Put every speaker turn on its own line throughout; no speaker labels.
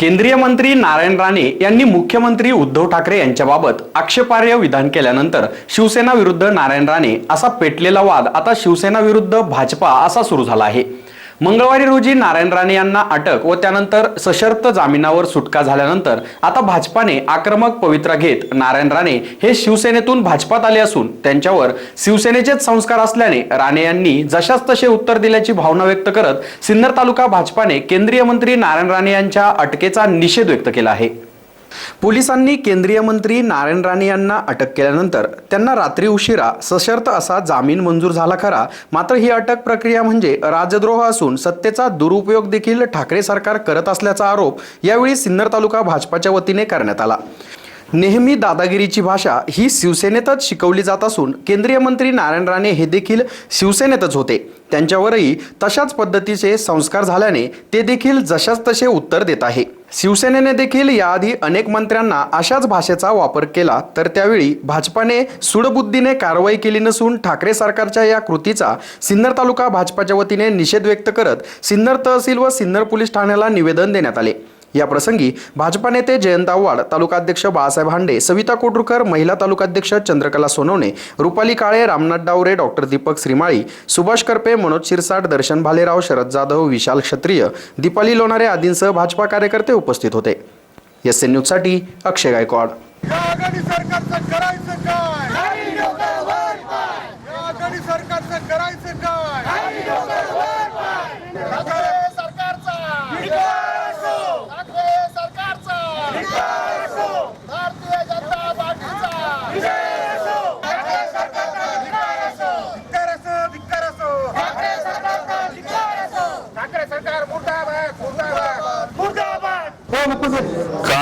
केंद्रीय मंत्री नारायण राणे यांनी मुख्यमंत्री उद्धव ठाकरे यांच्याबाबत आक्षेपार्ह विधान केल्यानंतर शिवसेना विरुद्ध नारायण राणे असा पेटलेला वाद आता शिवसेना विरुद्ध भाजपा असा सुरू झाला आहे. मंगळवारी रोजी नारायण राणे यांना अटक व त्यानंतर सशर्त जामिनावर सुटका झाल्यानंतर आता भाजपाने आक्रमक पवित्रा घेत नारायण राणे हे शिवसेनेतून भाजपात आले असून त्यांच्यावर शिवसेनेचेच संस्कार असल्याने राणे यांनी जशास तसे उत्तर दिल्याची भावना व्यक्त करत सिन्नर तालुका भाजपाने केंद्रीय मंत्री नारायण राणे यांच्या अटकेचा निषेध व्यक्त केला आहे. पोलिसांनी केंद्रीय मंत्री नारायण राणे यांना अटक केल्यानंतर त्यांना रात्री उशिरा सशर्त असा जामीन मंजूर झाला खरा. मात्र ही अटक प्रक्रिया म्हणजे राजद्रोह असून सत्तेचा दुरुपयोग देखील ठाकरे सरकार करत असल्याचा आरोप यावेळी सिन्नर तालुका भाजपाच्या वतीने करण्यात आला. नेहमी दादागिरीची भाषा ही शिवसेनेतच शिकवली जात असून केंद्रीय मंत्री नारायण राणे हे देखील शिवसेनेतच होते. त्यांच्यावरही तशाच पद्धतीचे संस्कार झाल्याने ते देखील जशाच तसे उत्तर देत आहे. शिवसेनेने देखील याआधी अनेक मंत्र्यांना अशाच भाषेचा वापर केला तर त्यावेळी भाजपाने सुडबुद्धीने कारवाई केली नसून ठाकरे सरकारच्या या कृतीचा सिन्नर तालुका भाजपाच्या वतीने निषेध व्यक्त करत सिन्नर तहसील व सिन्नर पोलीस ठाण्याला निवेदन देण्यात आले. या प्रसंगी भाजपा नेते जयंत आव्हाड तालुकाध्यक्ष बाळासाहेब हांडे सविता कोटुरकर महिला तालुकाध्यक्ष चंद्रकला सोनवणे रुपाली काळे रामनाथ डावरे डॉक्टर दीपक श्रीमाळी सुभाष करपे मनोज शिरसाट दर्शन भालेराव शरद जाधव विशाल क्षत्रिय दीपाली लोणारे आदींसह भाजपा कार्यकर्ते उपस्थित होते. एस एन न्यूजसाठी अक्षय गायकवाड.
सरकारचं करायचं काय? सरकारचं करायचं काय ठाकरे सरकारचा ठाकरे सरकारचा भारतीय जनता पार्टीचा ठाकरे सरकारचा धिक्कार असो, धिक्कार असो. ठाकरे सरकार मुर्दाबाद मुर्दाबाद मुर्दाबाद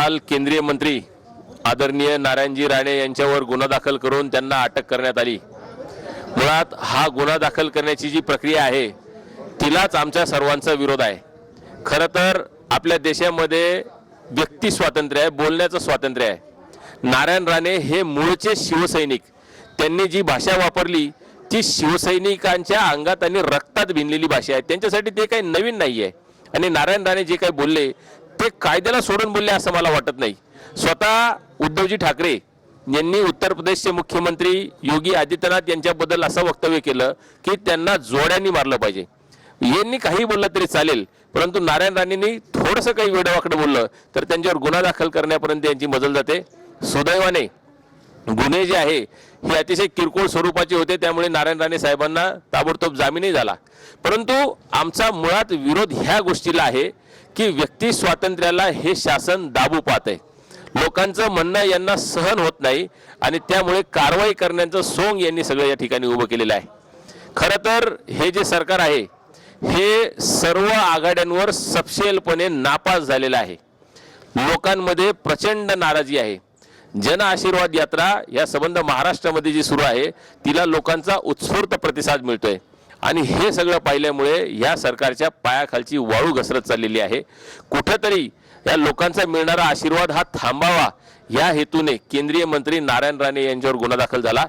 काल केंद्रीय मंत्री आदरणीय नारायणजी राणे यांच्यावर गुन्हा दाखल करून त्यांना अटक करण्यात आली. मुळात हा गुन्हा दाखल करण्याची जी प्रक्रिया आहे तिलाच आमच्या सर्वांचा विरोध आहे. खरं तर आपल्या देशामध्ये व्यक्ती स्वातंत्र्य आहे बोलण्याचं स्वातंत्र्य आहे. नारायण राणे हे मूळचे शिवसैनिक. त्यांनी जी भाषा वापरली ती शिवसैनिकांच्या अंगात आणि रक्तात भिनलेली भाषा आहे. त्यांच्यासाठी ते काही नवीन नाही आहे आणि नारायण राणे जे काही बोलले कायद्याला सोडून बोलले असं मला वाटत नाही. स्वतः उद्धवजी ठाकरे यांनी उत्तर प्रदेशचे मुख्यमंत्री योगी आदित्यनाथ यांच्याबद्दल असं वक्तव्य केलं की त्यांना जोड्यांनी मारलं पाहिजे. यांनी काही बोललं तरी चालेल परंतु नारायण राणेंनी थोडंसं काही वेडवाकडं बोललं तर त्यांच्यावर गुन्हा दाखल करण्यापर्यंत यांची मजल जाते. सुदैवाने गुन्हे जे आहे हे अतिशय किरकोळ स्वरूपाचे होते त्यामुळे नारायण राणे साहेबांना ताबडतोब जामीनही झाला. परंतु आमचा मुळात विरोध ह्या गोष्टीला आहे की व्यक्ती स्वातंत्र्याला हे शासन दाबू पाहत आहे लोकांचं म्हणणं यांना सहन होत नाही आणि त्यामुळे कारवाई करण्याचं सोंग यांनी सगळं या ठिकाणी उभं केलेलं आहे. खरं तर हे जे सरकार आहे हे सर्व आघाड्यांवर सपशेलपणे नापास झालेलं आहे. लोकांमध्ये प्रचंड नाराजी आहे. जन आशीर्वाद यात्रा या संबंध महाराष्ट्रामध्ये जी सुरू आहे तिला लोकांचा उत्स्फूर्त प्रतिसाद मिळतोय. आणि हे सगळं पाहिल्यामुळे या सरकारच्या पायाखालची वाळू घसरत चाललेली आहे. कुठंतरी या लोकांचा मिळणारा आशीर्वाद हा थांबावा. या हेतूने केंद्रीय मंत्री नारायण राणे यांच्यावर गुन्हा दाखल झाला.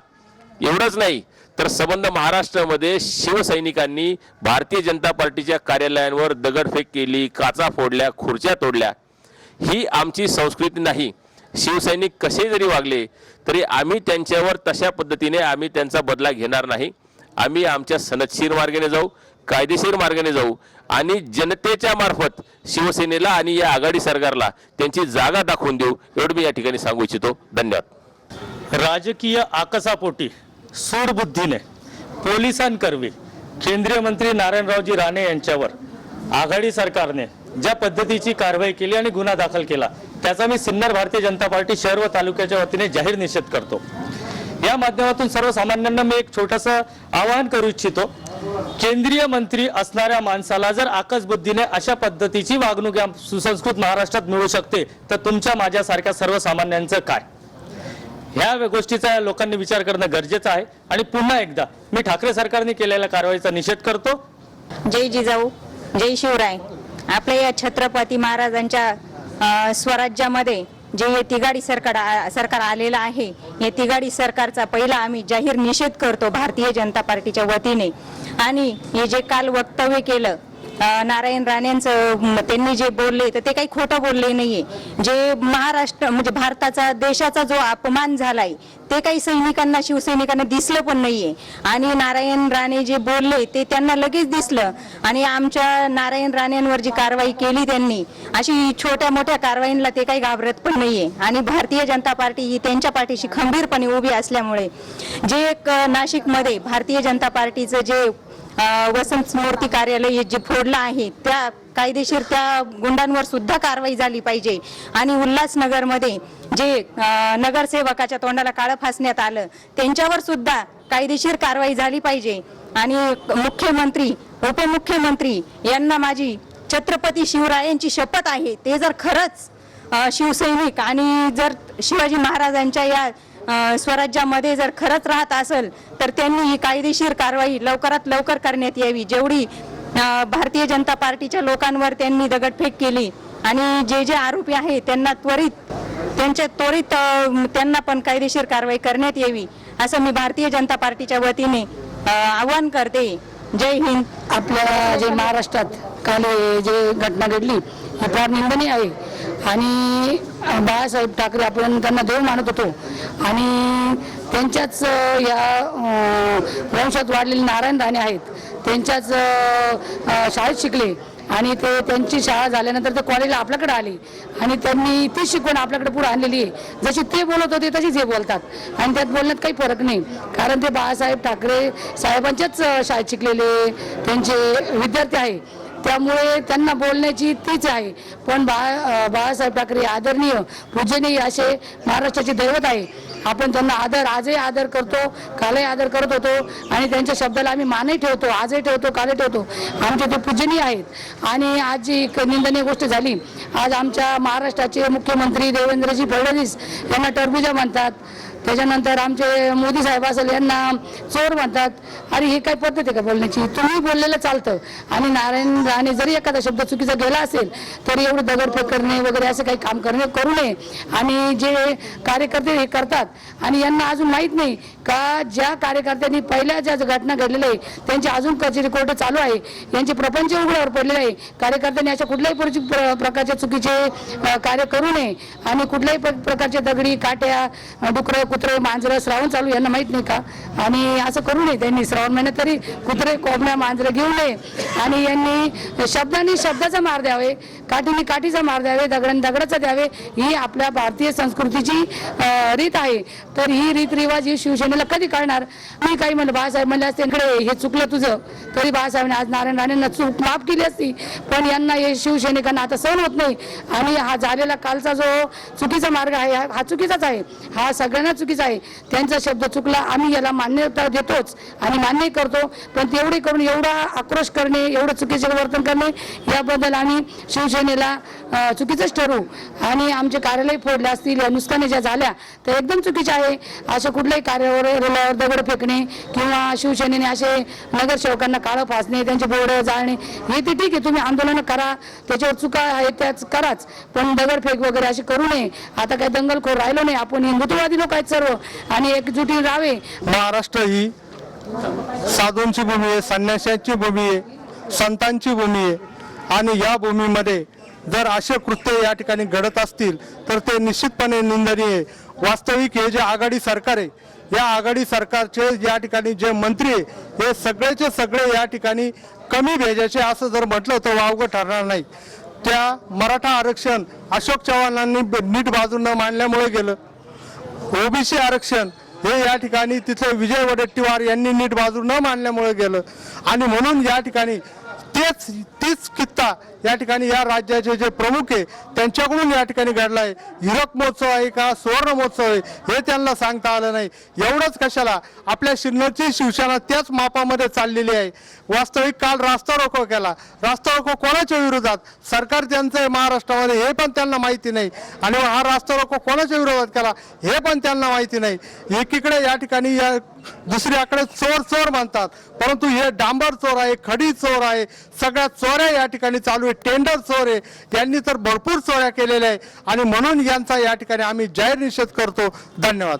एवढंच नाही तर संबंध महाराष्ट्रामध्ये शिवसैनिकांनी भारतीय जनता पार्टीच्या कार्यालयांवर दगडफेक केली काचा फोडल्या खुर्च्या तोडल्या. ही आमची संस्कृती नाही. शिवसैनिक कसे जरी वागले तरी आम्ही त्यांच्यावर तशा पद्धतीने आम्ही त्यांचा बदला घेणार नाही. आम्ही आमच्या सनदशीर मार्गाने जाऊ कायदेशीर मार्गाने जाऊ आणि जनतेच्या मार्फत शिवसेनेला आणि या आघाडी सरकारला त्यांची जागा दाखवून देऊ एवढं मी या ठिकाणी सांगू इच्छितो. धन्यवाद.
राजकीय आकसापोटी सूडबुद्धीने पोलिसांकरवी केंद्रीय मंत्री नारायणरावजी राणे यांच्यावर आघाडी सरकारने ज्या पद्धतीची कारवाई केली आणि गुन्हा दाखल केला त्याचा मी सिन्नर भारतीय जनता पार्टी शहर व तालुक्याच्या वतीने जाहीर निषेध करतो. या माध्यमातून सर्वसामान्यांना मी एक छोटस आवाहन करू इच्छितो. केंद्रीय मंत्री असणाऱ्या माणसाला जर आकसबुद्धीने अशा पद्धतीची वागणूक या सुसंस्कृत महाराष्ट्रात मिळू शकते तर तुमच्या माझ्यासारख्या सर्वसामान्यांचं काय? ह्या गोष्टीचा लोकांनी विचार करणं गरजेचं आहे. आणि पुन्हा एकदा मी ठाकरे सरकारने केलेल्या कारवाईचा निषेध करतो.
जय जिजाऊ जय शिवराय. आपल्या या छत्रपती महाराजांच्या स्वराज्यामध्ये जे हे तिगाडी सरकार आ- सरकार आलेलं आहे या तिगाडी सरकारचा पहिला आम्ही जाहीर निषेध करतो भारतीय जनता पार्टीच्या वतीने. आणि हे जे काल वक्तव्य केलं नारायण राणेंचं त्यांनी जे बोलले तर ते काही खोटं बोलले नाहीये. जे महाराष्ट्र म्हणजे भारताचा देशाचा जो अपमान झालाय ते काही सैनिकांना शिवसैनिकांना दिसलं पण नाहीये. आणि नारायण राणे जे बोलले ते त्यांना लगेच दिसलं. आणि आमच्या नारायण राणेंवर जी कारवाई केली त्यांनी अशी छोट्या मोठ्या कारवाईंना ते काही घाबरत पण नाहीये. आणि भारतीय जनता पार्टी ही त्यांच्या पाठीशी खंबीरपणे उभी असल्यामुळे जे एक नाशिकमध्ये भारतीय जनता पार्टीचं जे वसंत मूर्ती कार्यालय जे फोडलं आहे त्या कायदेशीर त्या गुंडांवर सुद्धा कारवाई झाली पाहिजे. आणि उल्हासनगरमध्ये जे नगरसेवकाच्या तोंडाला काळं फासण्यात आलं त्यांच्यावर सुद्धा कायदेशीर कारवाई झाली पाहिजे. आणि मुख्यमंत्री उपमुख्यमंत्री यांना माझी छत्रपती शिवरायांची शपथ आहे. ते जर खरंच शिवसैनिक आणि जर शिवाजी महाराजांच्या या स्वराज्यामध्ये जर खरंच राहत असेल तर त्यांनी ही कायदेशीर कारवाई लवकरात लवकर करण्यात यावी. जेवढी भारतीय जनता पार्टीच्या लोकांवर त्यांनी दगडफेक केली आणि जे जे आरोपी आहेत त्यांना त्वरित त्यांच्या त्वरित त्यांना पण कायदेशीर कारवाई करण्यात यावी असं मी भारतीय जनता पार्टीच्या वतीने आवाहन करते. जय हिंद.
आपल्या जे महाराष्ट्रात काल जे घटना घडली ही फार निंदनीय आहे. आणि बाळासाहेब ठाकरे आपण त्यांना देव मानत होतो. आणि त्यांच्याच या वंशात वाढलेले नारायण राणे आहेत. त्यांच्याच शाळेत शिकले. आणि ते त्यांची शाळा झाल्यानंतर ते कॉलेजला आपल्याकडे आले. आणि त्यांनी ती शिकवण आपल्याकडे पुढे आणलेली आहे. जशी ते बोलत होते तशीच हे बोलतात. आणि त्यात बोलण्यात काही फरक नाही. कारण ते बाळासाहेब ठाकरे साहेबांच्याच शाळेत शिकलेले त्यांचे विद्यार्थी आहे. त्यामुळे त्यांना बोलण्याची तीच आहे. पण बाळा बाळासाहेब ठाकरे आदरणीय पूजनीय असे महाराष्ट्राचे दैवत आहे. आपण त्यांना आदर आजही आदर करतो कालही आदर करत होतो आणि त्यांच्या शब्दाला आम्ही मानही ठेवतो आजही ठेवतो कालही ठेवतो. आमचे ते पूजनीय आहेत. आणि आज जी एक निंदनीय गोष्ट झाली आज आमच्या महाराष्ट्राचे मुख्यमंत्री देवेंद्रजी फडणवीस यांना टरबुजा म्हणतात. त्याच्यानंतर आमचे मोदी साहेब असेल यांना चोर म्हणतात. अरे ही काय पद्धत आहे का बोलण्याची? तुम्ही बोललेलं चालतं. आणि नारायण राणे जरी एखादा शब्द चुकीचा गेला असेल तरी एवढं दगडफेक करणे वगैरे असं काही काम करणे करू नये. आणि जे कार्यकर्ते हे करतात आणि यांना अजून माहीत नाही का ज्या कार्यकर्त्यांनी पहिल्या ज्या घटना घडलेल्या आहे त्यांची अजून कचेरी कोर्ट चालू आहे यांचे प्रपंच उघड्यावर पडलेले आहे. कार्यकर्त्यांनी अशा कुठल्याही परिस्थिती प्रकारच्या प्रकारचे चुकीचे कार्य करू नये आणि कुठल्याही प्रकारचे दगडी काट्या डुकरं कुत्रे मांजरं श्रावण चालू यांना माहीत नाही का? आणि असं करू नये त्यांनी श्रावण महिन्यात तरी कुत्रे कोंबड्या मांजरं घेऊ नये. आणि यांनी शब्दांनी शब्दाचा मार द्यावे काठीने काठीचा मार द्यावे दगडाने दगडाचा द्यावे ही आपल्या भारतीय संस्कृतीची रीत आहे. तर ही रीत रिवाज ही शिवसेनेला कधी कळणार? मी काही म्हणलं बाळासाहेब म्हणले असते इकडे हे चुकलं तुझं. तरी बाळासाहेबांनी आज नारायण राणेंना चूक माफ केली असती. पण यांना हे शिवसैनिकांना आता सहन होत नाही. आणि हा झालेला कालचा जो चुकीचा मार्ग आहे हा हा चुकीचाच आहे. हा सगळ्यांना चुकीचा आहे. त्यांचा शब्द चुकला आम्ही याला मान्यता देतोच आणि मान्यही करतो. पण तेवढे करून एवढा आक्रोश करणे एवढं चुकीचे वर्तन करणे याबद्दल आम्ही शिवसेनेला चुकीचंच ठरवू आणि आमचे कार्यालय फोडले असतील या नुसकाने ज्या झाल्या त्या एकदम चुकीच्या आहे. असं कुठल्याही कार्यावर रोलावर दगड फेकणे किंवा शिवसेनेने असे नगरसेवकांना काळं फासणे त्यांचे बोर्ड जाळणे हे ते ठीक आहे तुम्ही आंदोलन करा त्याच्यावर चुका आहेत त्याच कराच. पण दगडफेक वगैरे अशी करू नये. आता काही दंगलखोर राहिलो नाही आपण हिंदुत्ववादी लोक आहेत सर्व आणि एकजुटी राहावे
महाराष्ट्र ही साधूंची भूमी आहे संन्याशांची भूमी आहे संतांची भूमी आहे. आणि या भूमीमध्ये जर असे कृत्य या ठिकाणी घडत असतील तर ते निश्चितपणे निंदनीय वास्तविक हे जे आघाडी सरकार आहे या आघाडी सरकारचे या ठिकाणी जे मंत्री हे सगळेचे सगळे या ठिकाणी कमी भेजायचे असं जर म्हटलं तर वावगं ठरणार नाही. त्या मराठा आरक्षण अशोक चव्हाणांनी नीट बाजून न मांडल्यामुळे गेलं. ओबीसी आरक्षण हे या ठिकाणी तिथले विजय वडेट्टीवार यांनी नीट बाजू न मांडल्यामुळे गेलं. आणि म्हणून या ठिकाणी तेच तीच कित्ता या ठिकाणी या राज्याचे जे प्रमुख आहे त्यांच्याकडून या ठिकाणी घडला आहे. हिरक महोत्सव आहे का सुवर्ण महोत्सव आहे हे त्यांना सांगता आलं नाही. एवढंच कशाला आपल्या शिन्नरची शिवसेना त्याच मापामध्ये चाललेली आहे. वास्तविक काल रास्ता रोको केला. रास्ता रोको कोणाच्या विरोधात? सरकार त्यांचं आहे महाराष्ट्रामध्ये हे पण त्यांना माहिती नाही. आणि हा रास्ता रोको कोणाच्या विरोधात केला? हे पण त्यांना माहिती नाही. एकीकडे या ठिकाणी या दुसऱ्याकडे चोर चोर म्हणतात. परंतु हे डांबर चोर आहे खडी चोर आहे. सगळ्या चोऱ्या या ठिकाणी चालू आहे. टेंडर चोर आहे. यांनी तर भरपूर चोऱ्या केलेल्या आहे. आणि म्हणून यांचा या ठिकाणी आम्ही जाहीर निषेध करतो. धन्यवाद.